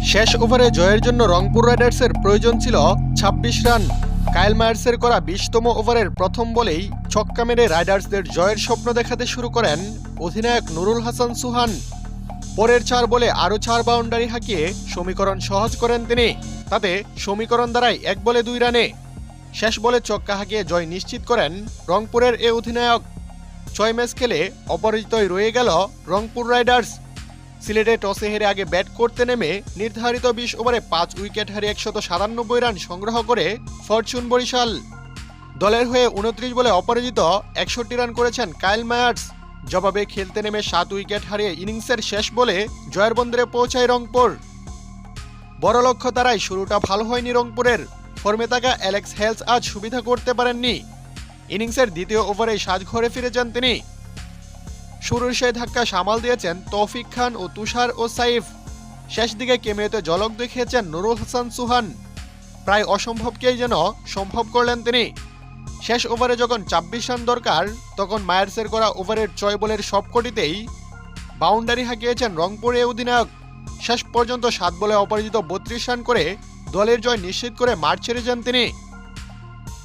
শেষ ওভারে জয়ের জন্য রংপুর রাইডার্সের প্রয়োজন ছিল ২৬ রান। কায়েল মায়ার্সের করা বিশতম ওভারের প্রথম বলেই ছক্কা মেরে রাইডার্সদের জয়ের স্বপ্ন দেখাতে শুরু করেন অধিনায়ক নুরুল হাসান সুহান। পরের চার বলে আরও চার বাউন্ডারি হাঁকিয়ে সমীকরণ সহজ করেন তিনি। তাতে সমীকরণ দ্বারাই এক বলে দুই রানে। শেষ বলে চক্কা হাঁকিয়ে জয় নিশ্চিত করেন রংপুরের এ অধিনায়ক। ছয় ম্যাচ খেলে অপরাজিতই রয়ে গেল রংপুর রাইডার্স। সিলেটে টসে হেরে আগে ব্যাট করতে নেমে নির্ধারিত বিশ ওভারে পাঁচ উইকেট হারিয়ে একশত সাতানব্বই রান সংগ্রহ করে ফরচুন বরিশাল। দলের হয়ে উনত্রিশ বলে অপরাজিত একষট্টি রান করেছেন কাইল মায়ার্স। জবাবে খেলতে নেমে সাত উইকেট হারিয়ে ইনিংসের শেষ বলে জয়ের বন্দরে পৌঁছায় রংপুর। বড় লক্ষ্য তারাই, শুরুটা ভালো হয়নি রংপুরের। ফর্মে থাকা অ্যালেক্স হেলস আজ সুবিধা করতে পারেননি। ইনিংসের দ্বিতীয় ওভারে সাজঘরে ফিরে যান তিনি। শুরুর সেই ধাক্কা সামাল দিয়েছেন তৌফিক খান ও তুষার ও সাইফ। শেষ দিকে কেমিওতে জলক দেখিয়েছেন নুরুল হাসান সুহান। প্রায় অসম্ভবকেই যেন সম্ভব করলেন তিনি। শেষ ওভারে যখন ছাব্বিশ রান দরকার, তখন মায়ার্সের করা ওভারের ছয় বলের সবকটিতেই বাউন্ডারি হাঁকিয়েছেন রংপুরে অধিনায়ক। শেষ পর্যন্ত সাত বলে অপরাজিত বত্রিশ রান করে দলের জয় নিশ্চিত করে মাঠ ছেড়েছেন তিনি।